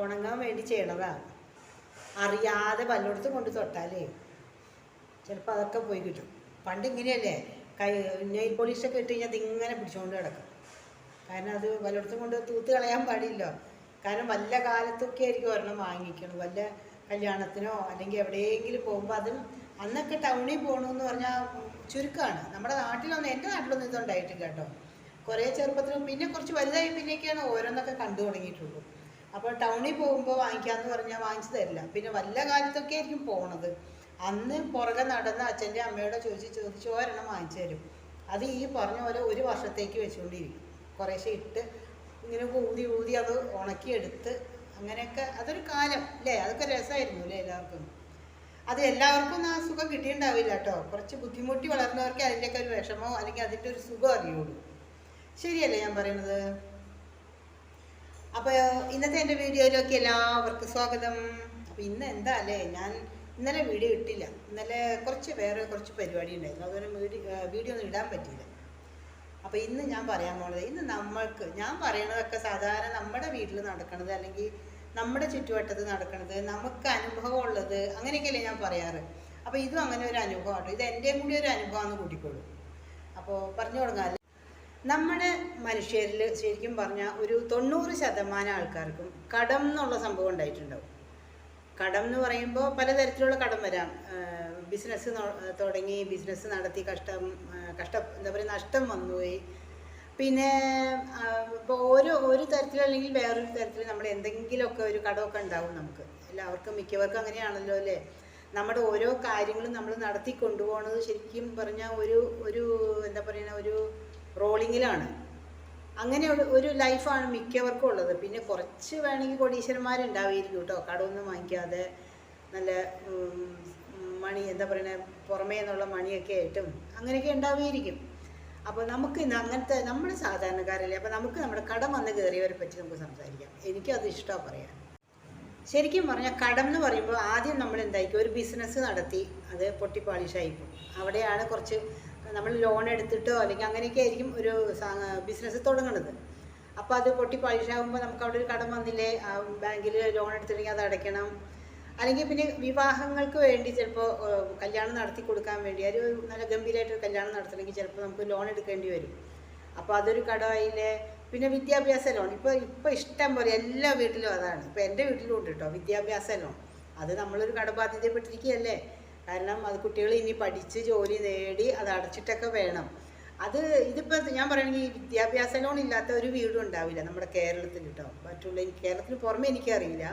ഉണങ്ങാൻ വേണ്ടി ചെയ്യണതാ അറിയാതെ പല്ലോടത്ത് കൊണ്ട് തൊട്ടാലേ ചിലപ്പോൾ അതൊക്കെ പോയി കിട്ടും. പണ്ട് ഇങ്ങനെയല്ലേ? കൈ നെയിൽ പോളിഷൊക്കെ ഇട്ട് കഴിഞ്ഞാൽ അതിങ്ങനെ പിടിച്ചുകൊണ്ട് കിടക്കും കാരണം അത് പലയിടത്തും കൊണ്ട് തൂത്ത് കളയാൻ പാടില്ല കാരണം വല്ല കാലത്തൊക്കെ ആയിരിക്കും ഒരെണ്ണം വാങ്ങിക്കണം വല്ല കല്യാണത്തിനോ അല്ലെങ്കിൽ എവിടെയെങ്കിലും പോകുമ്പോൾ അതും അന്നൊക്കെ ടൗണിൽ പോകണമെന്ന് പറഞ്ഞാൽ ചുരുക്കമാണ് നമ്മുടെ നാട്ടിലൊന്നും എന്റെ നാട്ടിലൊന്നും ഇതുണ്ടായിട്ടില്ല കേട്ടോ. കുറേ ചെറുപ്പത്തിലും പിന്നെ കുറച്ച് വലുതായി പിന്നെയൊക്കെയാണ് ഓരോന്നൊക്കെ കണ്ടു തുടങ്ങിയിട്ടുള്ളൂ. അപ്പോൾ ടൗണിൽ പോകുമ്പോൾ വാങ്ങിക്കാമെന്ന് പറഞ്ഞാൽ വാങ്ങിച്ചു തരില്ല. പിന്നെ വല്ല കാലത്തൊക്കെ ആയിരിക്കും പോണത്. അന്ന് പുറകെ നടന്ന് അച്ഛന്റെ അമ്മയോടെ ചോദിച്ച് ചോദിച്ച് ഒരെണ്ണം വാങ്ങിച്ചു തരും. അത് ഈ പറഞ്ഞ പോലെ ഒരു വർഷത്തേക്ക് വെച്ചുകൊണ്ടിരിക്കും. കുറേശ്ശെ ഇട്ട് ഇങ്ങനെ ഊതി ഊതി അത് ഉണക്കിയെടുത്ത് അങ്ങനെയൊക്കെ അതൊരു കാലം അല്ലേ? അതൊക്കെ രസമായിരുന്നു അല്ലേ എല്ലാവർക്കും? അത് എല്ലാവർക്കും ആ സുഖം കിട്ടിയിട്ടുണ്ടാവില്ല കേട്ടോ. കുറച്ച് ബുദ്ധിമുട്ടി വളർന്നവർക്ക് അതിന്റെയൊക്കെ ഒരു വിഷമോ അല്ലെങ്കിൽ അതിന്റെ ഒരു സുഖം അറിയുള്ളൂ. ശരിയല്ലേ ഞാൻ പറയുന്നത്? അപ്പോൾ ഇന്നത്തെ എന്റെ വീഡിയോയിലേക്ക് എല്ലാവർക്കും സ്വാഗതം. അപ്പോൾ ഇന്ന് എന്താ അല്ലേ? ഞാൻ ഇന്നലെ വീഡിയോ ഇട്ടില്ല. ഇന്നലെ കുറച്ച് വേറെ കുറച്ച് പരിപാടി ഉണ്ടായിരുന്നു. അതുപോലെ വീഡിയോ വീഡിയോ ഒന്നും ഇടാൻ പറ്റിയില്ല. അപ്പോൾ ഇന്ന് ഞാൻ പറയാൻ പോണത് ഇന്ന് നമ്മൾക്ക് ഞാൻ പറയണതൊക്കെ സാധാരണ നമ്മുടെ വീട്ടിൽ നടക്കണത് അല്ലെങ്കിൽ നമ്മുടെ ചുറ്റുവട്ടത്ത് നടക്കണത് നമുക്ക് അനുഭവമുള്ളത് അങ്ങനെയൊക്കെയല്ലേ ഞാൻ പറയാറ്. അപ്പോൾ ഇതും അങ്ങനെ ഒരു അനുഭവമാണ് ഇത് എന്റെയും കൂടി ഒരു അനുഭവമാണെന്ന് കൂട്ടിക്കോളൂ. അപ്പോൾ പറഞ്ഞു തുടങ്ങാം നമ്മുടെ മനുഷ്യരിൽ ശരിക്കും പറഞ്ഞാൽ ഒരു തൊണ്ണൂറ് ശതമാനം ആൾക്കാർക്കും കടം എന്നുള്ള സംഭവം ഉണ്ടായിട്ടുണ്ടാവും. കടം എന്ന് പറയുമ്പോൾ പലതരത്തിലുള്ള കടം വരാം. ബിസിനസ് തുടങ്ങി ബിസിനസ് നടത്തി കഷ്ടം കഷ്ടം എന്താ പറയുക നഷ്ടം വന്നുപോയി. പിന്നെ ഇപ്പോൾ ഓരോ ഒരു തരത്തിൽ അല്ലെങ്കിൽ വേറൊരു തരത്തിൽ നമ്മൾ എന്തെങ്കിലുമൊക്കെ ഒരു കടമൊക്കെ ഉണ്ടാവും നമുക്ക്. എല്ലാവർക്കും മിക്കവർക്കും അങ്ങനെയാണല്ലോ അല്ലേ? നമ്മുടെ ഓരോ കാര്യങ്ങളും നമ്മൾ നടത്തി കൊണ്ടുപോകുന്നത് ശരിക്കും പറഞ്ഞാൽ ഒരു ഒരു എന്താ പറയുക ഒരു റോളിങ്ങിലാണ് അങ്ങനെ ഒരു ലൈഫാണ് മിക്കവർക്കും ഉള്ളത്. പിന്നെ കുറച്ച് വേണമെങ്കിൽ കോടീശ്വരന്മാരുണ്ടാവുമായിരിക്കും കേട്ടോ. കടമൊന്നും വാങ്ങിക്കാതെ നല്ല മണി എന്താ പറയുക പുറമേ നിന്നുള്ള മണിയൊക്കെ ആയിട്ടും അങ്ങനെയൊക്കെ ഉണ്ടാവുമായിരിക്കും. അപ്പോൾ നമുക്ക് ഇന്ന് അങ്ങനത്തെ നമ്മൾ സാധാരണക്കാരല്ലേ അപ്പോൾ നമുക്ക് നമ്മുടെ കടം വന്ന് കയറിയവരെ പറ്റി നമുക്ക് സംസാരിക്കാം. എനിക്കത് ഇഷ്ടമാണ് പറയാൻ. ശരിക്കും പറഞ്ഞാൽ കടം എന്ന് പറയുമ്പോൾ ആദ്യം നമ്മൾ എന്തായിരിക്കും? ഒരു ബിസിനസ് നടത്തി അത് പൊട്ടിപ്പാളിഷായി പോകും അവിടെയാണ് കുറച്ച് നമ്മൾ ലോൺ എടുത്തിട്ടോ അല്ലെങ്കിൽ അങ്ങനെയൊക്കെ ആയിരിക്കും ഒരു ബിസിനസ് തുടങ്ങുന്നത് അപ്പോൾ അത് പൊട്ടി പലിശയാകുമ്പോൾ നമുക്ക് അവിടെ ഒരു കടം വന്നില്ലേ? ബാങ്കിൽ ലോൺ എടുത്തിട്ടുണ്ടെങ്കിൽ അത് അടയ്ക്കണം. അല്ലെങ്കിൽ പിന്നെ വിവാഹങ്ങൾക്ക് വേണ്ടി ചിലപ്പോൾ കല്യാണം നടത്തി കൊടുക്കാൻ വേണ്ടി ഒരു നല്ല ഗംഭീരമായിട്ടൊരു കല്യാണം നടത്തണമെങ്കിൽ ചിലപ്പോൾ നമുക്ക് ലോൺ എടുക്കേണ്ടി വരും. അപ്പോൾ അതൊരു കടമായില്ലേ? പിന്നെ വിദ്യാഭ്യാസ ലോൺ ഇപ്പോൾ ഇപ്പോൾ ഇഷ്ടം പോലെ എല്ലാ വീട്ടിലും അതാണ്. ഇപ്പോൾ എന്റെ വീട്ടിലും ഉണ്ട് കേട്ടോ വിദ്യാഭ്യാസ ലോൺ അത് നമ്മളൊരു കടബാധ്യതപ്പെട്ടിരിക്കുകയല്ലേ? കാരണം അത് കുട്ടികൾ ഇനി പഠിച്ച് ജോലി നേടി അത് അടച്ചിട്ടൊക്കെ വേണം. അത് ഇതിപ്പോൾ ഞാൻ പറയുകയാണെങ്കിൽ ഈ വിദ്യാഭ്യാസ ലോൺ ഇല്ലാത്ത ഒരു വീടും ഉണ്ടാവില്ല നമ്മുടെ കേരളത്തിൽ കേട്ടോ. മറ്റുള്ള കേരളത്തിന് പുറമെ എനിക്കറിയില്ല.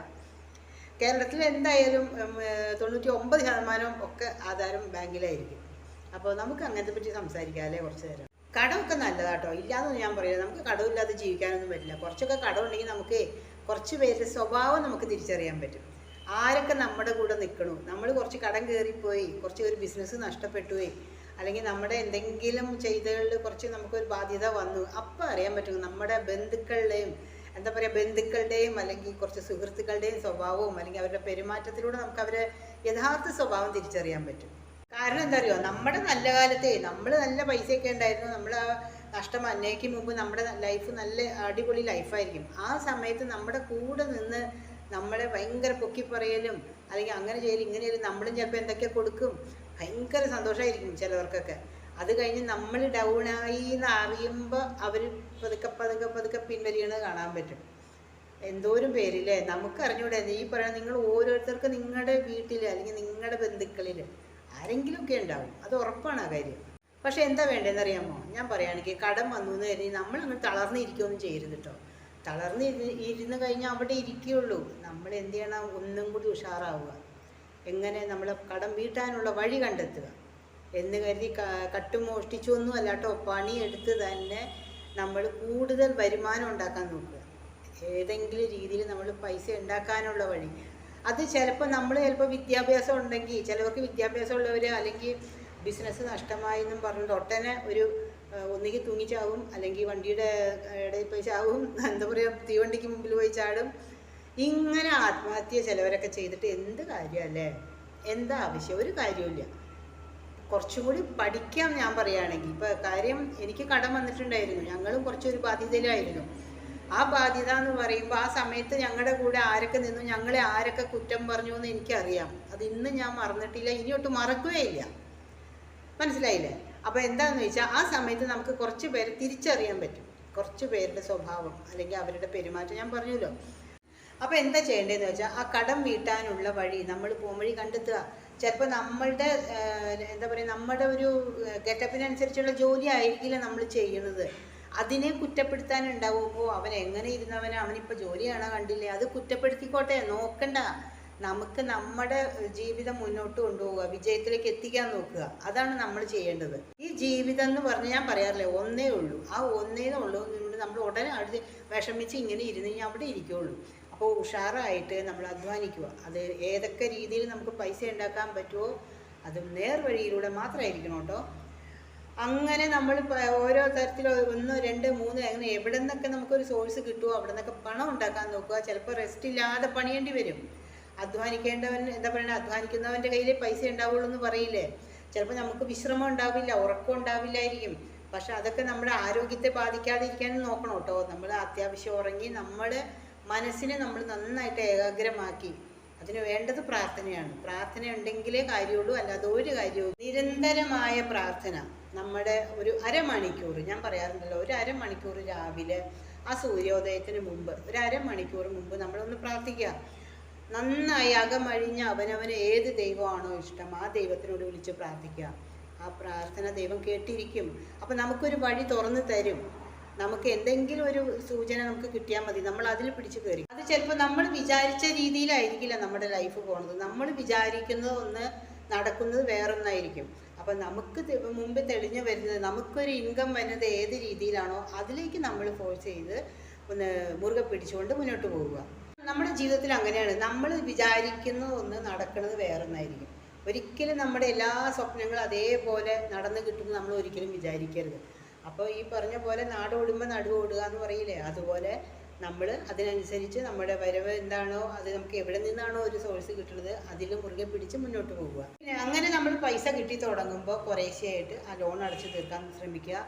കേരളത്തിൽ എന്തായാലും തൊണ്ണൂറ്റി ഒമ്പത് ശതമാനം ഒക്കെ ആധാരം ബാങ്കിലായിരിക്കും. അപ്പോൾ നമുക്ക് അങ്ങനത്തെ പറ്റി സംസാരിക്കാം അല്ലേ കുറച്ച് നേരം? കടമൊക്കെ നല്ലതാട്ടോ. ഇല്ലാന്നൊന്നും ഞാൻ പറയില്ല. നമുക്ക് കടമില്ലാതെ ജീവിക്കാനൊന്നും പറ്റില്ല. കുറച്ചൊക്കെ കടമുണ്ടെങ്കിൽ നമുക്ക് കുറച്ച് പേരുടെ സ്വഭാവം നമുക്ക് തിരിച്ചറിയാൻ പറ്റും. ആരൊക്കെ നമ്മുടെ കൂടെ നിൽക്കണു നമ്മൾ കുറച്ച് കടം കയറിപ്പോയി കുറച്ച് ഒരു ബിസിനസ് നഷ്ടപ്പെട്ടുപോയി. അല്ലെങ്കിൽ നമ്മുടെ എന്തെങ്കിലും ചെയ്തകളിൽ കുറച്ച് നമുക്കൊരു ബാധ്യത വന്നു. അപ്പം അറിയാൻ പറ്റും നമ്മുടെ ബന്ധുക്കളുടെയും എന്താ പറയുക ബന്ധുക്കളുടെയും അല്ലെങ്കിൽ കുറച്ച് സുഹൃത്തുക്കളുടെയും സ്വഭാവവും അല്ലെങ്കിൽ അവരുടെ പെരുമാറ്റത്തിലൂടെ നമുക്ക് അവരെ യഥാർത്ഥ സ്വഭാവം തിരിച്ചറിയാൻ പറ്റും. കാരണം എന്താ അറിയോ? നമ്മുടെ നല്ല കാലത്തെ നമ്മൾ നല്ല പൈസയൊക്കെ ഉണ്ടായിരുന്നു. നമ്മൾ ആ നഷ്ടം അന്നേക്ക് മുമ്പ് നമ്മുടെ ലൈഫ് നല്ല അടിപൊളി ലൈഫായിരിക്കും ആ സമയത്ത് നമ്മുടെ കൂടെ നിന്ന് നമ്മളെ ഭയങ്കര പൊക്കിപ്പറയലും അല്ലെങ്കിൽ അങ്ങനെ ചെയ്യലും ഇങ്ങനെ നമ്മളും ചിലപ്പോൾ എന്തൊക്കെ കൊടുക്കും ഭയങ്കര സന്തോഷമായിരിക്കും ചിലവർക്കൊക്കെ. അത് കഴിഞ്ഞ് നമ്മൾ ഡൗൺ ആയി എന്ന് അറിയുമ്പോൾ അവർ പതുക്കെ പതുക്കെ പതുക്കെ പിൻവലിയണത് കാണാൻ പറ്റും. എന്തോരും പേരില്ലേ? നമുക്ക് അറിഞ്ഞൂടെ ഈ പറയുന്ന നിങ്ങൾ ഓരോരുത്തർക്കും നിങ്ങളുടെ വീട്ടിൽ അല്ലെങ്കിൽ നിങ്ങളുടെ ബന്ധുക്കളിൽ ആരെങ്കിലുമൊക്കെ ഉണ്ടാവും. അത് ഉറപ്പാണ് ആ കാര്യം. പക്ഷെ എന്താ വേണ്ടതെന്ന് അറിയാമോ ഞാൻ പറയുകയാണെങ്കിൽ കടം വന്നു എന്ന് കരുതി നമ്മൾ അങ്ങ് തളർന്നിരിക്കുകയൊന്നും ചെയ്യരുത് കേട്ടോ തളർന്ന് ഇരുന്ന് കഴിഞ്ഞാൽ അവിടെ ഇരിക്കുകയുള്ളൂ. നമ്മൾ എന്ത് ചെയ്യണം? ഒന്നും കൂടി ഉഷാറാവുക. എങ്ങനെ നമ്മൾ കടം വീട്ടാനുള്ള വഴി കണ്ടെത്തുക. എന്ന് കരുതി കട്ടും മോഷ്ടിച്ചു ഒന്നും അല്ല കേട്ടോ പണിയെടുത്ത് തന്നെ നമ്മൾ കൂടുതൽ വരുമാനം ഉണ്ടാക്കാൻ നോക്കുക. ഏതെങ്കിലും രീതിയിൽ നമ്മൾ പൈസ ഉണ്ടാക്കാനുള്ള വഴി. അത് ചിലപ്പോൾ നമ്മൾ ചിലപ്പോൾ വിദ്യാഭ്യാസം ഉണ്ടെങ്കിൽ ചിലവർക്ക് വിദ്യാഭ്യാസം ഉള്ളവർ അല്ലെങ്കിൽ ബിസിനസ് നഷ്ടമായി എന്നും പറഞ്ഞിട്ട് ഒട്ടനെ ഒരു ഒന്നുകിൽ തൂങ്ങിച്ചാവും അല്ലെങ്കിൽ വണ്ടിയുടെ ഇടയിൽ പോയി ചാവും എന്താ പറയുക തീവണ്ടിക്ക് മുമ്പിൽ പോയി ചാടും. ഇങ്ങനെ ആത്മഹത്യ ചിലവരൊക്കെ ചെയ്തിട്ട് എന്ത് കാര്യമല്ലേ? എന്താ ആവശ്യം? ഒരു കാര്യമില്ല കുറച്ചും കൂടി പഠിക്കാം ഞാൻ പറയുകയാണെങ്കിൽ. ഇപ്പോൾ കാര്യം എനിക്ക് കടം വന്നിട്ടുണ്ടായിരുന്നു. ഞങ്ങളും കുറച്ചൊരു ബാധ്യതയിലായിരുന്നു. ആ ബാധ്യത എന്ന് പറയുമ്പോൾ ആ സമയത്ത് ഞങ്ങളുടെ കൂടെ ആരൊക്കെ നിന്നു ഞങ്ങളെ ആരൊക്കെ കുറ്റം പറഞ്ഞു എന്ന് എനിക്കറിയാം. അത് ഇന്ന് ഞാൻ മറന്നിട്ടില്ല. ഇനിയൊട്ട് മറക്കുകയില്ല. മനസ്സിലായില്ലേ? അപ്പോൾ എന്താണെന്ന് വെച്ചാൽ ആ സമയത്ത് നമുക്ക് കുറച്ച് പേരെ തിരിച്ചറിയാൻ പറ്റും. കുറച്ച് പേരുടെ സ്വഭാവം അല്ലെങ്കിൽ അവരുടെ പെരുമാറ്റം. ഞാൻ പറഞ്ഞല്ലോ. അപ്പോൾ എന്താ ചെയ്യേണ്ടതെന്ന് വെച്ചാൽ ആ കടം വീട്ടാനുള്ള വഴി നമ്മൾ പോംവഴി കണ്ടെത്തുക. ചിലപ്പോൾ നമ്മളുടെ എന്താ പറയുക നമ്മുടെ ഒരു ഗെറ്റപ്പിനനുസരിച്ചുള്ള ജോലി ആയിരിക്കില്ല നമ്മൾ ചെയ്യുന്നത്. അതിനെ കുറ്റപ്പെടുത്താനുണ്ടാവുമ്പോൾ അവൻ എങ്ങനെ ഇരുന്നവന്? അവനിപ്പോൾ ജോലിയാണോ കണ്ടില്ലേ? അത് കുറ്റപ്പെടുത്തിക്കോട്ടെ നോക്കണ്ട. നമുക്ക് നമ്മുടെ ജീവിതം മുന്നോട്ട് കൊണ്ടുപോവുക വിജയത്തിലേക്ക് എത്തിക്കാൻ നോക്കുക. അതാണ് നമ്മൾ ചെയ്യേണ്ടത്. ഈ ജീവിതം എന്ന് പറഞ്ഞ് ഞാൻ പറയാറില്ലേ ഒന്നേ ഉള്ളൂ. ആ ഒന്നേ ഉള്ളൂ നമ്മൾ ഉടനെ അടുത്ത് വിഷമിച്ച് ഇങ്ങനെ ഇരുന്ന് ഞാൻ അവിടെ ഇരിക്കുകയുള്ളൂ അപ്പോൾ ഉഷാറായിട്ട് നമ്മൾ അധ്വാനിക്കുക. അത് ഏതൊക്കെ രീതിയിൽ നമുക്ക് പൈസ ഉണ്ടാക്കാൻ പറ്റുമോ അത് നേർവഴിയിലൂടെ മാത്രമായിരിക്കണം കേട്ടോ. അങ്ങനെ നമ്മൾ ഓരോ തരത്തിൽ ഒന്ന് രണ്ട് മൂന്ന് അങ്ങനെ എവിടെ നിന്നൊക്കെ നമുക്കൊരു സോഴ്സ് കിട്ടുമോ അവിടെ നിന്നൊക്കെ പണം ഉണ്ടാക്കാൻ നോക്കുക. ചിലപ്പോൾ റെസ്റ്റ് ഇല്ലാതെ പണിയേണ്ടി വരും. അധ്വാനിക്കേണ്ടവൻ എന്താ പറയുക അധ്വാനിക്കുന്നവന്റെ കയ്യിൽ പൈസ ഉണ്ടാവുള്ളൂ എന്ന് പറയില്ലേ? ചിലപ്പോൾ നമുക്ക് വിശ്രമം ഉണ്ടാവില്ല ഉറക്കം ഉണ്ടാവില്ലായിരിക്കും. പക്ഷെ അതൊക്കെ നമ്മുടെ ആരോഗ്യത്തെ ബാധിക്കാതിരിക്കാൻ നോക്കണം കേട്ടോ. നമ്മൾ അത്യാവശ്യം ഉറങ്ങി നമ്മൾ മനസ്സിനെ നമ്മൾ നന്നായിട്ട് ഏകാഗ്രമാക്കി. അതിന് വേണ്ടത് പ്രാർത്ഥനയാണ്. പ്രാർത്ഥന ഉണ്ടെങ്കിലേ കാര്യമുള്ളൂ അല്ലാതെ ഒരു കാര്യവും നിരന്തരമായ പ്രാർത്ഥന. നമ്മുടെ ഒരു അരമണിക്കൂർ ഞാൻ പറയാറുണ്ടല്ലോ ഒരു അരമണിക്കൂർ രാവിലെ ആ സൂര്യോദയത്തിന് മുമ്പ് ഒരു അരമണിക്കൂർ മുമ്പ് നമ്മളൊന്ന് പ്രാർത്ഥിക്കുക. നന്നായി അകമഴിഞ്ഞ് അവനവന് ഏത് ദൈവമാണോ ഇഷ്ടം ആ ദൈവത്തിനോട് വിളിച്ച് പ്രാർത്ഥിക്കുക. ആ പ്രാർത്ഥന ദൈവം കേട്ടിരിക്കും. അപ്പം നമുക്കൊരു വഴി തുറന്നു തരും. നമുക്ക് എന്തെങ്കിലും ഒരു സൂചന നമുക്ക് കിട്ടിയാൽ മതി. നമ്മൾ അതിൽ പിടിച്ച് കയറി അത് ചിലപ്പോൾ നമ്മൾ വിചാരിച്ച രീതിയിലായിരിക്കില്ല നമ്മുടെ ലൈഫ് പോണത്. നമ്മൾ വിചാരിക്കുന്നത് ഒന്ന് നടക്കുന്നത് വേറൊന്നായിരിക്കും. അപ്പം നമുക്ക് മുമ്പ് തെളിഞ്ഞു വരുന്നത് നമുക്കൊരു ഇൻകം വരുന്നത് ഏത് രീതിയിലാണോ അതിലേക്ക് നമ്മൾ ഫോഴ്സ് ചെയ്ത് ഒന്ന് മുറുകെ പിടിച്ചുകൊണ്ട് മുന്നോട്ട് പോവുക നമ്മുടെ ജീവിതത്തിൽ അങ്ങനെയാണ്. നമ്മൾ വിചാരിക്കുന്ന ഒന്ന് നടക്കുന്നത് വേറൊന്നായിരിക്കും. ഒരിക്കലും നമ്മുടെ എല്ലാ സ്വപ്നങ്ങളും അതേപോലെ നടന്നു കിട്ടുമെന്ന് നമ്മൾ ഒരിക്കലും വിചാരിക്കരുത്. അപ്പോൾ ഈ പറഞ്ഞ പോലെ നാട് ഓടുമ്പോൾ നടു ഓടുക എന്ന് പറയില്ലേ? അതുപോലെ നമ്മൾ അതിനനുസരിച്ച് നമ്മുടെ വരവ് എന്താണോ അത് നമുക്ക് എവിടെ നിന്നാണോ ഒരു സോഴ്സ് കിട്ടുന്നത് അതിലും മുറുകെ പിടിച്ച് മുന്നോട്ട് പോകുക. പിന്നെ അങ്ങനെ നമ്മൾ പൈസ കിട്ടി തുടങ്ങുമ്പോൾ കുറേശ്ശെയായിട്ട് ആ ലോൺ അടച്ചു തീർക്കാൻ ശ്രമിക്കുക.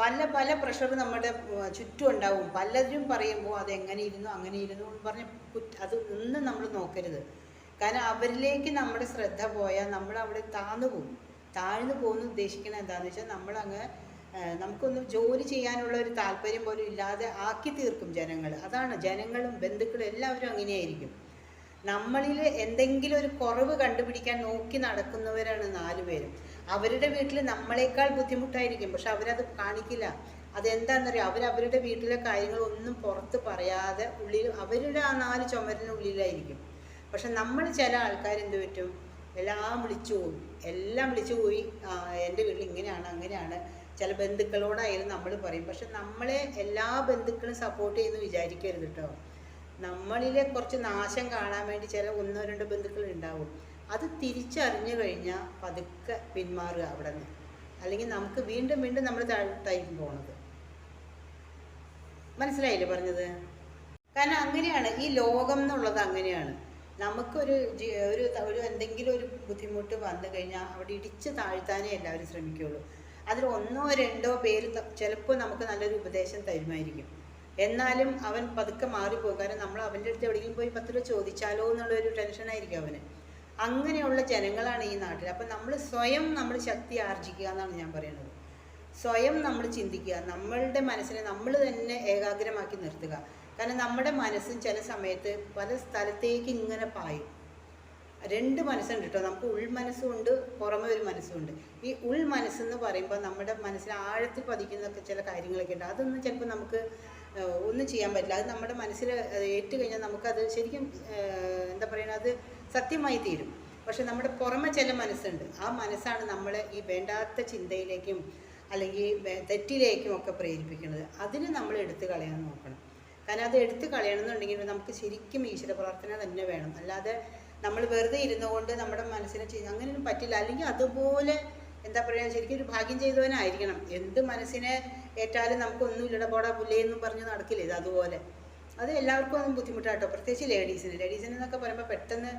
പല പല പ്രഷർ നമ്മുടെ ചുറ്റും ഉണ്ടാവും. പലരും പറയുമ്പോൾ അത് എങ്ങനെ ഇരുന്നു അങ്ങനെ ഇരുന്നു എന്ന് പറഞ്ഞ് അത് ഒന്നും നമ്മൾ നോക്കരുത്. കാരണം അവരിലേക്ക് നമ്മുടെ ശ്രദ്ധ പോയാൽ നമ്മൾ അവിടെ താഴ്ന്നു പോകും. താഴ്ന്നു പോകുന്ന ഉദ്ദേശിക്കുന്നത് എന്താണെന്ന് വെച്ചാൽ നമ്മളങ്ങ് നമുക്കൊന്നും ജോലി ചെയ്യാനുള്ള ഒരു താല്പര്യം പോലും ഇല്ലാതെ ആക്കി തീർക്കും ജനങ്ങൾ അതാണ് ജനങ്ങളും ബന്ധുക്കളും എല്ലാവരും അങ്ങനെയായിരിക്കും. നമ്മളിൽ എന്തെങ്കിലും ഒരു കുറവ് കണ്ടുപിടിക്കാൻ നോക്കി നടക്കുന്നവരാണ് നാല് പേരും അവരുടെ വീട്ടിൽ നമ്മളെക്കാൾ ബുദ്ധിമുട്ടായിരിക്കും. പക്ഷെ അവരത് കാണിക്കില്ല. അതെന്താണെന്നറിയാം അവർ അവരുടെ വീട്ടിലെ കാര്യങ്ങളൊന്നും പുറത്ത് പറയാതെ ഉള്ളിൽ അവരുടെ ആ നാല് ചുമരിനുള്ളിലായിരിക്കും പക്ഷെ നമ്മൾ ചില ആൾക്കാർ എന്ത് പറ്റും? എല്ലാം വിളിച്ചു പോകും എല്ലാം വിളിച്ചു പോയി "ആ, എന്റെ വീട്ടിൽ ഇങ്ങനെയാണ് അങ്ങനെയാണ്. ചില ബന്ധുക്കളോടായാലും നമ്മൾ പറയും. പക്ഷെ നമ്മളെ എല്ലാ ബന്ധുക്കളും സപ്പോർട്ട് ചെയ്യുന്നു വിചാരിക്കരുത് കേട്ടോ നമ്മളിലെ കുറച്ച് നാശം കാണാൻ വേണ്ടി ചില ഒന്നോ രണ്ടോ ബന്ധുക്കൾ ഉണ്ടാവും അത് തിരിച്ചറിഞ്ഞു കഴിഞ്ഞാൽ പതുക്കെ പിന്മാറുക അവിടെ നിന്ന്. അല്ലെങ്കിൽ നമുക്ക് വീണ്ടും വീണ്ടും നമ്മൾ താഴ്ത്തായിരിക്കും പോണത്. മനസ്സിലായില്ലേ പറഞ്ഞത്? കാരണം അങ്ങനെയാണ് ഈ ലോകം എന്നുള്ളത് അങ്ങനെയാണ്. നമുക്കൊരു ഒരു ഒരു എന്തെങ്കിലും ഒരു ബുദ്ധിമുട്ട് വന്നു കഴിഞ്ഞാൽ അവിടെ ഇടിച്ച് താഴ്ത്താനേ എല്ലാവരും ശ്രമിക്കുകയുള്ളൂ അതിൽ ഒന്നോ രണ്ടോ പേര് ചിലപ്പോൾ നമുക്ക് നല്ലൊരു ഉപദേശം തരുമായിരിക്കും. എന്നാലും അവൻ പതുക്കെ മാറിപ്പോകും. കാരണം നമ്മൾ അവന്റെ അടുത്ത് എവിടെയെങ്കിലും പോയി പത്ത് രൂപ ചോദിച്ചാലോ എന്നുള്ളൊരു ടെൻഷനായിരിക്കും അവന്. അങ്ങനെയുള്ള ജനങ്ങളാണ് ഈ നാട്ടിൽ. അപ്പം നമ്മൾ സ്വയം നമ്മൾ ശക്തി ആർജിക്കുക എന്നാണ് ഞാൻ പറയുന്നത്. സ്വയം നമ്മൾ ചിന്തിക്കുക. നമ്മളുടെ മനസ്സിനെ നമ്മൾ തന്നെ ഏകാഗ്രമാക്കി നിർത്തുക. കാരണം നമ്മുടെ മനസ്സും ചില സമയത്ത് പല സ്ഥലത്തേക്ക് ഇങ്ങനെ പായും. രണ്ട് മനസ്സുണ്ട് കേട്ടോ. നമുക്ക് ഉൾ മനസ്സുണ്ട് പുറമെ ഒരു മനസ്സുണ്ട്. ഈ ഉൾ മനസ്സെന്ന് പറയുമ്പോൾ നമ്മുടെ മനസ്സിൽ ആഴത്തിൽ പതിക്കുന്നൊക്കെ ചില കാര്യങ്ങളൊക്കെ ഉണ്ട്. അതൊന്നും ചിലപ്പോൾ നമുക്ക് ഒന്നും ചെയ്യാൻ പറ്റില്ല. അത് നമ്മുടെ മനസ്സിൽ ഏറ്റു കഴിഞ്ഞാൽ നമുക്കത് ശരിക്കും എന്താ പറയുക അത് സത്യമായി തീരും. പക്ഷെ നമ്മുടെ പുറമെ ചില മനസ്സുണ്ട്. ആ മനസ്സാണ് നമ്മളെ ഈ വേണ്ടാത്ത ചിന്തയിലേക്കും അല്ലെങ്കിൽ തെറ്റിലേക്കും ഒക്കെ പ്രേരിപ്പിക്കുന്നത്. അതിന് നമ്മൾ എടുത്തു കളയാൻ നോക്കണം. കാരണം അത് എടുത്തു കളയണമെന്നുണ്ടെങ്കിൽ നമുക്ക് ശരിക്കും ഈശ്വര പ്രാർത്ഥന തന്നെ വേണം. അല്ലാതെ നമ്മൾ വെറുതെ ഇരുന്നുകൊണ്ട് നമ്മുടെ മനസ്സിനെ അങ്ങനെയൊന്നും പറ്റില്ല. അല്ലെങ്കിൽ അതുപോലെ എന്താ പറയുക ശരിക്കും ഒരു ഭാഗ്യം ചെയ്തവനായിരിക്കണം. എന്ത് മനസ്സിനെ ഏറ്റാലും നമുക്കൊന്നും ഇല്ലട പോടാ പുല്ലേ എന്നും പറഞ്ഞ് നടക്കില്ല ഇത് അതുപോലെ. അത് എല്ലാവർക്കും ഒന്നും ബുദ്ധിമുട്ടാട്ടോ. പ്രത്യേകിച്ച് ലേഡീസിന് ലേഡീസിന് എന്നൊക്കെ പറയുമ്പോൾ പെട്ടെന്ന്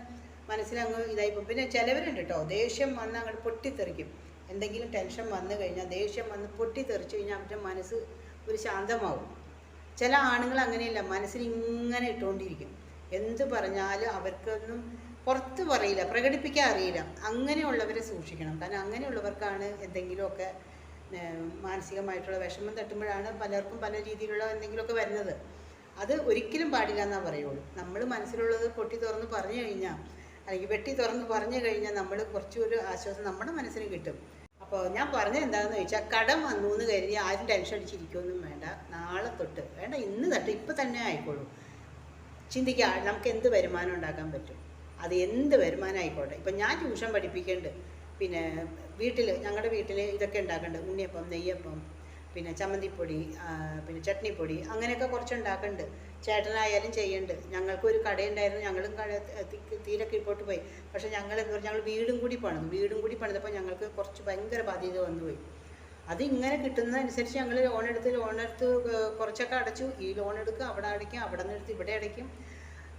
മനസ്സിലങ്ങ് ഇതായി പോകും പിന്നെ ചിലവരുണ്ട് കേട്ടോ ദേഷ്യം വന്ന് അങ്ങോട്ട് പൊട്ടിത്തെറിക്കും. എന്തെങ്കിലും ടെൻഷൻ വന്നു കഴിഞ്ഞാൽ ദേഷ്യം വന്ന് പൊട്ടിത്തെറിച്ചു കഴിഞ്ഞാൽ അവരുടെ മനസ്സ് ഒരു ശാന്തമാവും. ചില ആണുങ്ങൾ അങ്ങനെയല്ല. മനസ്സിൽ ഇങ്ങനെ ഇട്ടുകൊണ്ടിരിക്കും എന്ത് പറഞ്ഞാലും അവർക്കൊന്നും പുറത്ത് പറയില്ല. പ്രകടിപ്പിക്കാൻ അറിയില്ല. അങ്ങനെയുള്ളവരെ സൂക്ഷിക്കണം. കാരണം അങ്ങനെയുള്ളവർക്കാണ് എന്തെങ്കിലുമൊക്കെ മാനസികമായിട്ടുള്ള വിഷമം തട്ടുമ്പോഴാണ് പലർക്കും പല രീതിയിലുള്ള എന്തെങ്കിലുമൊക്കെ വരുന്നത്. അത് ഒരിക്കലും പാടില്ല എന്നാ പറയുള്ളൂ. നമ്മൾ മനസ്സിലുള്ളത് പൊട്ടി തുറന്ന് പറഞ്ഞു കഴിഞ്ഞാൽ അല്ലെങ്കിൽ വെട്ടി തുറന്ന് പറഞ്ഞു കഴിഞ്ഞാൽ നമ്മൾ കുറച്ചൊരു ആശ്വാസം നമ്മുടെ മനസ്സിന് കിട്ടും. അപ്പോൾ ഞാൻ പറഞ്ഞത് എന്താണെന്ന് ചോദിച്ചാൽ കടം വന്നു എന്ന് കരുതി ആരും ടെൻഷൻ അടിച്ചിരിക്കുമെന്നും വേണ്ട. നാളെ തൊട്ട് വേണ്ട ഇന്ന് തൊട്ട് ഇപ്പം തന്നെ ആയിക്കോളൂ. ചിന്തിക്കുക നമുക്ക് എന്ത് വരുമാനം ഉണ്ടാക്കാൻ പറ്റും? അത് എന്ത് വരുമാനം ആയിക്കോട്ടെ. ഇപ്പം ഞാൻ ട്യൂഷൻ പഠിപ്പിക്കേണ്ട. പിന്നെ വീട്ടിൽ ഞങ്ങളുടെ വീട്ടിൽ ഇതൊക്കെ ഉണ്ടാക്കേണ്ടത് ഉണ്ണിയപ്പം നെയ്യപ്പം പിന്നെ ചമ്മന്തിപ്പൊടി പിന്നെ ചട്നിപ്പൊടി അങ്ങനെയൊക്കെ കുറച്ച് ഉണ്ടാക്കുന്നുണ്ട് ചേട്ടനായാലും ചെയ്യുന്നുണ്ട് ഞങ്ങൾക്കൊരു കടയുണ്ടായിരുന്നു. ഞങ്ങളും കട തീരെ കീഴ്പോട്ട് പോയി. പക്ഷേ ഞങ്ങൾ ഞങ്ങൾ വീടും കൂടി പണിതു. വീടും കൂടി പണിതപ്പോൾ ഞങ്ങൾക്ക് കുറച്ച് ഭയങ്കര ബാധ്യത വന്നുപോയി അത് ഇങ്ങനെ കിട്ടുന്നതനുസരിച്ച് ഞങ്ങൾ ലോൺ എടുത്ത് ലോൺ എടുത്ത് കുറച്ചൊക്കെ അടച്ചു. ഈ ലോൺ എടുക്കുക അവിടെ അടയ്ക്കും അവിടെ നിന്ന് എടുത്ത് ഇവിടെ അടയ്ക്കും.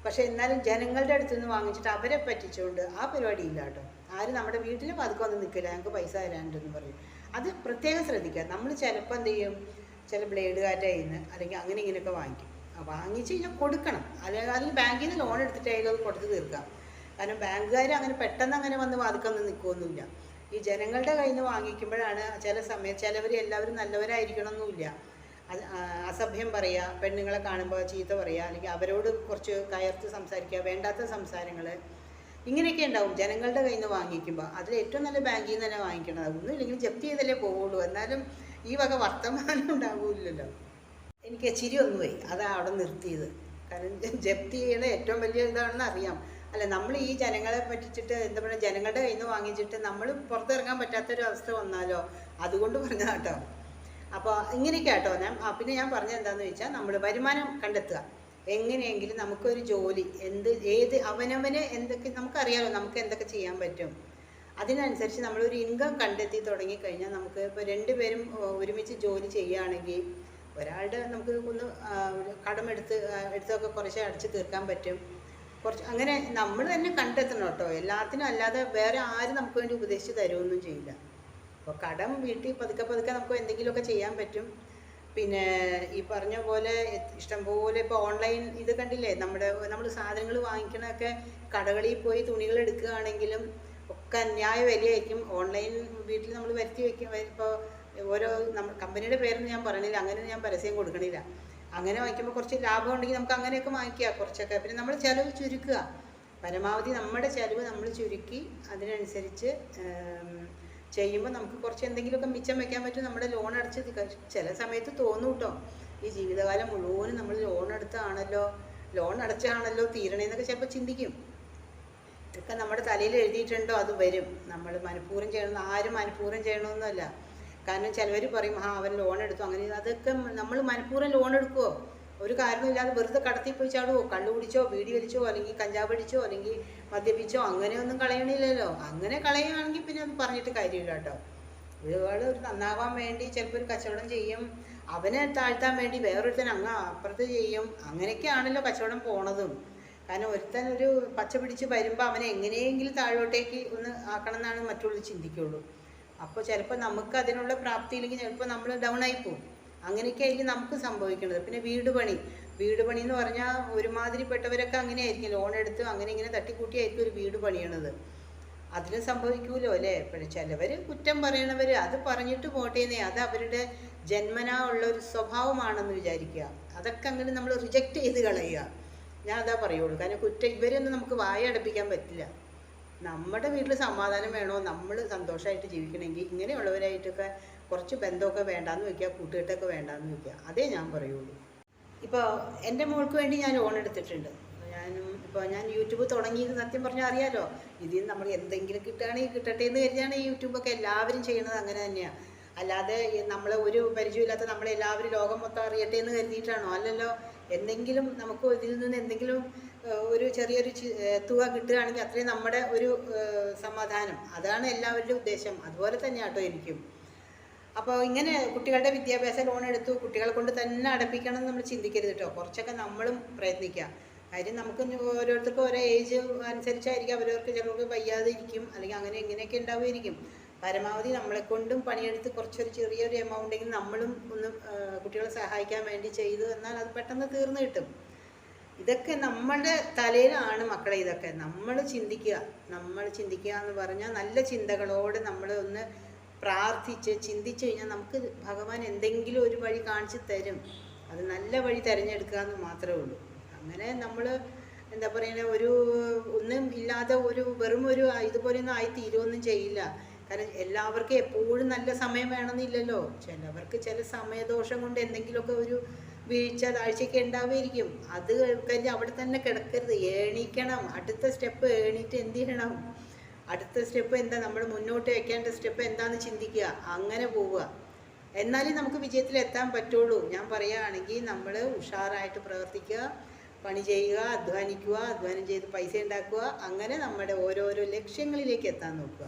പക്ഷേ എന്നാലും ജനങ്ങളുടെ അടുത്ത് നിന്ന് വാങ്ങിച്ചിട്ട് അവരെ പറ്റിച്ചുകൊണ്ട് ആ പരിപാടി ഇല്ല കേട്ടോ. ആരും നമ്മുടെ വീട്ടിൽ പതുക്കെ വന്ന് നിൽക്കില്ല. ഞങ്ങൾക്ക് പൈസ തരാനുണ്ടെന്ന് പറയും. അത് പ്രത്യേകം ശ്രദ്ധിക്കുക. നമ്മൾ ചിലപ്പോൾ എന്ത് ചെയ്യും? ചില ബ്ലേഡ് കാറ്റായി അല്ലെങ്കിൽ അങ്ങനെ ഇങ്ങനെയൊക്കെ വാങ്ങിക്കും. വാങ്ങിച്ച് കഴിഞ്ഞാൽ കൊടുക്കണം. അല്ലെങ്കിൽ അല്ലെങ്കിൽ ബാങ്കിൽ നിന്ന് ലോൺ എടുത്തിട്ടായാലും അത് കൊടുത്ത് തീർക്കാം. കാരണം ബാങ്കുകാർ അങ്ങനെ പെട്ടെന്ന് അങ്ങനെ വന്ന് വാതിക്കൊന്നും നിൽക്കുകയൊന്നുമില്ല ഈ ജനങ്ങളുടെ കയ്യിൽ നിന്ന് വാങ്ങിക്കുമ്പോഴാണ് ചില സമയം ചിലവർ എല്ലാവരും നല്ലവരായിരിക്കണമെന്നില്ല അത് അസഭ്യം പറയുക പെണ്ണുങ്ങളെ കാണുമ്പോൾ ചീത്ത പറയുക അല്ലെങ്കിൽ അവരോട് കുറച്ച് കയർത്ത് സംസാരിക്കുക വേണ്ടാത്ത സംസാരങ്ങൾ ഇങ്ങനെയൊക്കെ ഉണ്ടാവും. ജനങ്ങളുടെ കയ്യിൽ നിന്ന് വാങ്ങിക്കുമ്പോൾ അതിൽ ഏറ്റവും നല്ല ബാങ്കിൽ നിന്ന് തന്നെ വാങ്ങിക്കണം. ഒന്നുമില്ലെങ്കിൽ ജപ്തി ചെയ്തല്ലേ പോവുള്ളൂ. എന്നാലും ഈ വക വർത്തമാനം ഉണ്ടാവില്ലല്ലോ. എനിക്ക് ചിരി ഒന്നുപോയി. അതാ അവിടെ നിർത്തിയത്. കാരണം ജപ്തി ചെയ്യണ ഏറ്റവും വലിയ ഇതാണെന്ന് അറിയാം. അല്ല നമ്മൾ ഈ ജനങ്ങളെ പറ്റിച്ചിട്ട് എന്താ പറയുക ജനങ്ങളുടെ കയ്യിൽ നിന്ന് വാങ്ങിച്ചിട്ട് നമ്മൾ പുറത്തിറങ്ങാൻ പറ്റാത്തൊരു അവസ്ഥ വന്നാലോ? അതുകൊണ്ട് പറഞ്ഞതാ കേട്ടോ അപ്പോൾ ഇങ്ങനെയൊക്കെ കേട്ടോ ഞാൻ പിന്നെ ഞാൻ പറഞ്ഞത് എന്താണെന്ന് വെച്ചാൽ നമ്മൾ വരുമാനം കണ്ടെത്തുക. എങ്ങനെയെങ്കിലും നമുക്കൊരു ജോലി എന്ത് ഏത് അവനവന് എന്തൊക്കെ നമുക്കറിയാമല്ലോ നമുക്ക് എന്തൊക്കെ ചെയ്യാൻ പറ്റും. അതിനനുസരിച്ച് നമ്മളൊരു ഇൻകം കണ്ടെത്തി തുടങ്ങിക്കഴിഞ്ഞാൽ നമുക്ക് ഇപ്പോൾ രണ്ടുപേരും ഒരുമിച്ച് ജോലി ചെയ്യുകയാണെങ്കിൽ ഒരാളുടെ നമുക്ക് ഒന്ന് കടമെടുത്ത് എടുത്തൊക്കെ കുറച്ച് അടച്ചു തീർക്കാൻ പറ്റും. കുറച്ച് അങ്ങനെ നമ്മൾ തന്നെ കണ്ടെത്തണം കേട്ടോ. എല്ലാത്തിനും അല്ലാതെ വേറെ ആരും നമുക്ക് വേണ്ടി ഉപദേശിച്ച് തരുമൊന്നും ചെയ്യില്ല. അപ്പോൾ കടം വീട്ടിൽ പതുക്കെ പതുക്കെ നമുക്ക് എന്തെങ്കിലുമൊക്കെ ചെയ്യാൻ പറ്റും. പിന്നെ ഈ പറഞ്ഞ പോലെ ഇഷ്ടം പോലെ ഇപ്പോൾ ഓൺലൈൻ ഇത് കണ്ടില്ലേ? നമ്മുടെ നമ്മൾ സാധനങ്ങൾ വാങ്ങിക്കണതൊക്കെ കടകളിൽ പോയി തുണികൾ എടുക്കുകയാണെങ്കിലും ഒക്കെ അന്യായ വിലയായിരിക്കും ഓൺലൈൻ വീട്ടിൽ നമ്മൾ വരുത്തി വയ്ക്കും ഇപ്പോൾ ഓരോ നമ്മൾ കമ്പനിയുടെ പേരൊന്നും ഞാൻ പറയണില്ല. അങ്ങനെ ഞാൻ പരസ്യം കൊടുക്കണില്ല. അങ്ങനെ വാങ്ങിക്കുമ്പോൾ കുറച്ച് ലാഭം ഉണ്ടെങ്കിൽ നമുക്ക് അങ്ങനെയൊക്കെ വാങ്ങിക്കുക കുറച്ചൊക്കെ. പിന്നെ നമ്മൾ ചിലവ് ചുരുക്കുക. പരമാവധി നമ്മുടെ ചിലവ് നമ്മൾ ചുരുക്കി അതിനനുസരിച്ച് ചെയ്യുമ്പോൾ നമുക്ക് കുറച്ച് എന്തെങ്കിലുമൊക്കെ മിച്ചം വെക്കാൻ പറ്റും നമ്മുടെ ലോൺ അടച്ച് ചില സമയത്ത് തോന്നും കേട്ടോ ഈ ജീവിതകാലം മുഴുവനും നമ്മൾ ലോൺ എടുത്താണല്ലോ ലോൺ അടച്ചാണല്ലോ തീരണേന്നൊക്കെ ചിലപ്പോൾ ചിന്തിക്കും. ഇതൊക്കെ നമ്മുടെ തലയിൽ എഴുതിയിട്ടുണ്ടോ? അത് വരും. നമ്മൾ മനഃപൂർവം ചെയ്യണം ആരും മനഃപൂർവം ചെയ്യണമെന്നല്ല കാരണം ചിലവർ പറയും ആ അവൻ ലോൺ എടുത്തു. അങ്ങനെ അതൊക്കെ നമ്മൾ മനഃപൂർവം ലോൺ എടുക്കുമോ ഒരു കാരണമില്ലാതെ വെറുതെ കടത്തി പോയി ചാടുവോ കണ്ണു കുടിച്ചോ ബീഡി വലിച്ചോ അല്ലെങ്കിൽ കഞ്ചാവ് അടിച്ചോ അല്ലെങ്കിൽ മദ്യപിച്ചോ അങ്ങനെയൊന്നും കളയണില്ലല്ലോ. അങ്ങനെ കളയുകയാണെങ്കിൽ പിന്നെ അത് പറഞ്ഞിട്ട് കാര്യമില്ല കേട്ടോ. ഒരുപാട് ഒരു നന്നാവാൻ വേണ്ടി ചിലപ്പോൾ ഒരു കച്ചവടം ചെയ്യും. അവനെ താഴ്ത്താൻ വേണ്ടി വേറൊരുത്തൻ അങ്ങ് അപ്പുറത്ത് ചെയ്യും. അങ്ങനെയൊക്കെയാണല്ലോ കച്ചവടം പോണതും. കാരണം ഒരുത്തൻ ഒരു പച്ച പിടിച്ച് വരുമ്പോൾ അവനെ എങ്ങനെയെങ്കിലും താഴോട്ടേക്ക് ഒന്ന് ആക്കണം എന്നാണ് മറ്റുള്ളവർ ചിന്തിക്കുള്ളൂ. അപ്പോൾ ചിലപ്പോൾ നമുക്ക് അതിനുള്ള പ്രാപ്തി ഇല്ലെങ്കിൽ ചിലപ്പോൾ നമ്മൾ ഡൗൺ ആയി പോകും. അങ്ങനെയൊക്കെ ആയിരിക്കും നമുക്ക് സംഭവിക്കുന്നത് പിന്നെ വീട് പണി വീട് പണി എന്ന് പറഞ്ഞാൽ ഒരുമാതിരിപ്പെട്ടവരൊക്കെ അങ്ങനെയായിരിക്കും. ലോൺ എടുത്ത് അങ്ങനെ ഇങ്ങനെ തട്ടിക്കൂട്ടിയായിരിക്കും ഒരു വീട് പണിയണത്. അതിന് സംഭവിക്കൂലോ അല്ലേ? പിന്നെ ചിലവർ കുറ്റം പറയണവർ അത് പറഞ്ഞിട്ട് പോട്ടേന്നേ. അത് അവരുടെ ജന്മനാ ഉള്ള ഒരു സ്വഭാവമാണെന്ന് വിചാരിക്കുക. അതൊക്കെ അങ്ങനെ നമ്മൾ റിജക്റ്റ് ചെയ്ത് കളയുക. ഞാൻ അതാ പറയുള്ളൂ. കാരണം കുറ്റം ഇവരെയൊന്നും നമുക്ക് വായ അടപ്പിക്കാൻ പറ്റില്ല. നമ്മുടെ വീട്ടിൽ സമാധാനം വേണോ? നമ്മൾ സന്തോഷമായിട്ട് ജീവിക്കണമെങ്കിൽ ഇങ്ങനെയുള്ളവരായിട്ടൊക്കെ കുറച്ച് ബന്ധമൊക്കെ വേണ്ടാന്ന് വെക്കുക കൂട്ടുകെട്ടൊക്കെ വേണ്ടാന്ന് വെക്കുക അതേ ഞാൻ പറയുള്ളൂ. ഇപ്പോൾ എന്റെ മോൾക്ക് വേണ്ടി ഞാൻ ലോൺ എടുത്തിട്ടുണ്ട്. ഞാനും ഇപ്പോൾ ഞാൻ യൂട്യൂബ് തുടങ്ങിയത് സത്യം പറഞ്ഞാൽ അറിയാലോ. ഇതിൽ നിന്ന് നമ്മൾ എന്തെങ്കിലും കിട്ടുകയാണെങ്കിൽ കിട്ടട്ടെ എന്ന് കരുതിയാണ് ഈ യൂട്യൂബൊക്കെ എല്ലാവരും ചെയ്യണത് അങ്ങനെ തന്നെയാണ് അല്ലാതെ നമ്മൾ ഒരു പരിചയമില്ലാത്ത നമ്മളെല്ലാവരും ലോകം മൊത്തം അറിയട്ടെ എന്ന് കരുതിയിട്ടാണോ? അല്ലല്ലോ. എന്തെങ്കിലും നമുക്ക് ഇതിൽ നിന്ന് എന്തെങ്കിലും ഒരു ചെറിയൊരു തുക കിട്ടുകയാണെങ്കിൽ അത്രയും നമ്മുടെ ഒരു സമാധാനം. അതാണ് എല്ലാവരുടെയും ഉദ്ദേശം. അതുപോലെ തന്നെയാട്ടോ എനിക്കും. അപ്പോൾ ഇങ്ങനെ കുട്ടികളുടെ വിദ്യാഭ്യാസ ലോൺ എടുത്തു കുട്ടികളെ കൊണ്ട് തന്നെ അടപ്പിക്കണം എന്ന് നമ്മൾ ചിന്തിക്കരുത് കേട്ടോ കുറച്ചൊക്കെ നമ്മളും പ്രയത്നിക്കാം. കാര്യം നമുക്ക് ഓരോരുത്തർക്കും ഓരോ ഏജ് അനുസരിച്ചായിരിക്കും. അവരവർക്ക് ചിലർക്ക് വയ്യാതെ ഇരിക്കും അല്ലെങ്കിൽ അങ്ങനെ എങ്ങനെയൊക്കെ ഉണ്ടാവുമായിരിക്കും. പരമാവധി നമ്മളെ കൊണ്ടും പണിയെടുത്ത് കുറച്ചൊരു ചെറിയൊരു എമൗണ്ട് എങ്കിൽ നമ്മളും ഒന്ന് കുട്ടികളെ സഹായിക്കാൻ വേണ്ടി ചെയ്തു എന്നാൽ അത് പെട്ടെന്ന് തീർന്നു കിട്ടും. ഇതൊക്കെ നമ്മളുടെ തലയിലാണ് മക്കളെ ഇതൊക്കെ. നമ്മൾ ചിന്തിക്കുക. നമ്മൾ ചിന്തിക്കുക എന്ന് പറഞ്ഞാൽ നല്ല ചിന്തകളോട് നമ്മൾ ഒന്ന് പ്രാർത്ഥിച്ച് ചിന്തിച്ചു കഴിഞ്ഞാൽ നമുക്ക് ഭഗവാൻ എന്തെങ്കിലും ഒരു വഴി കാണിച്ചു തരും. അത് നല്ല വഴി തിരഞ്ഞെടുക്കുക എന്ന് മാത്രമേ ഉള്ളൂ. അങ്ങനെ നമ്മൾ എന്താ പറയുക ഒരു ഒന്നും ഇല്ലാതെ ഒരു വെറും ഒരു ഇതുപോലെയൊന്നും ആയി തീരുമൊന്നും ചെയ്യില്ല. കാരണം എല്ലാവർക്കും എപ്പോഴും നല്ല സമയം വേണമെന്നില്ലല്ലോ. ചിലവർക്ക് ചില സമയദോഷം കൊണ്ട് എന്തെങ്കിലുമൊക്കെ ഒരു വീഴ്ച താഴ്ചയൊക്കെ ഉണ്ടാവുമായിരിക്കും. അത് കഴിഞ്ഞ് അവിടെ തന്നെ കിടക്കരുത്. എണീക്കണം. അടുത്ത സ്റ്റെപ്പ് എണീറ്റ് എന്ത് ചെയ്യണം? അടുത്ത സ്റ്റെപ്പ് എന്താ? നമ്മൾ മുന്നോട്ട് വയ്ക്കേണ്ട സ്റ്റെപ്പ് എന്താന്ന് ചിന്തിക്കുക. അങ്ങനെ പോവുക. എന്നാലേ നമുക്ക് വിജയത്തിൽ എത്താൻ പറ്റുള്ളൂ. ഞാൻ പറയുകയാണെങ്കിൽ നമ്മൾ ഉഷാറായിട്ട് പ്രവർത്തിക്കുക പണി ചെയ്യുക അധ്വാനിക്കുക അധ്വാനം ചെയ്ത് പൈസ ഉണ്ടാക്കുക. അങ്ങനെ നമ്മുടെ ഓരോരോ ലക്ഷ്യങ്ങളിലേക്ക് എത്താൻ നോക്കുക.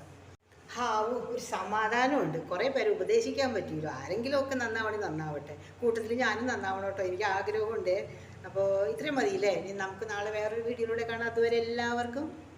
ഹാ ഒരു സമാധാനമുണ്ട്. കുറേ പേരെ ഉപദേശിക്കാൻ പറ്റുമല്ലോ ആരെങ്കിലുമൊക്കെ നന്നാവണേ നന്നാവട്ടെ. കൂട്ടത്തിൽ ഞാനും നന്നാവണം കേട്ടോ. എനിക്ക് ആഗ്രഹമുണ്ട്. അപ്പോൾ ഇത്രയും മതിയില്ലേ? ഇനി നമുക്ക് നാളെ വേറൊരു വീഡിയോയിലൂടെ കാണാം. അതുവരെ എല്ലാവർക്കും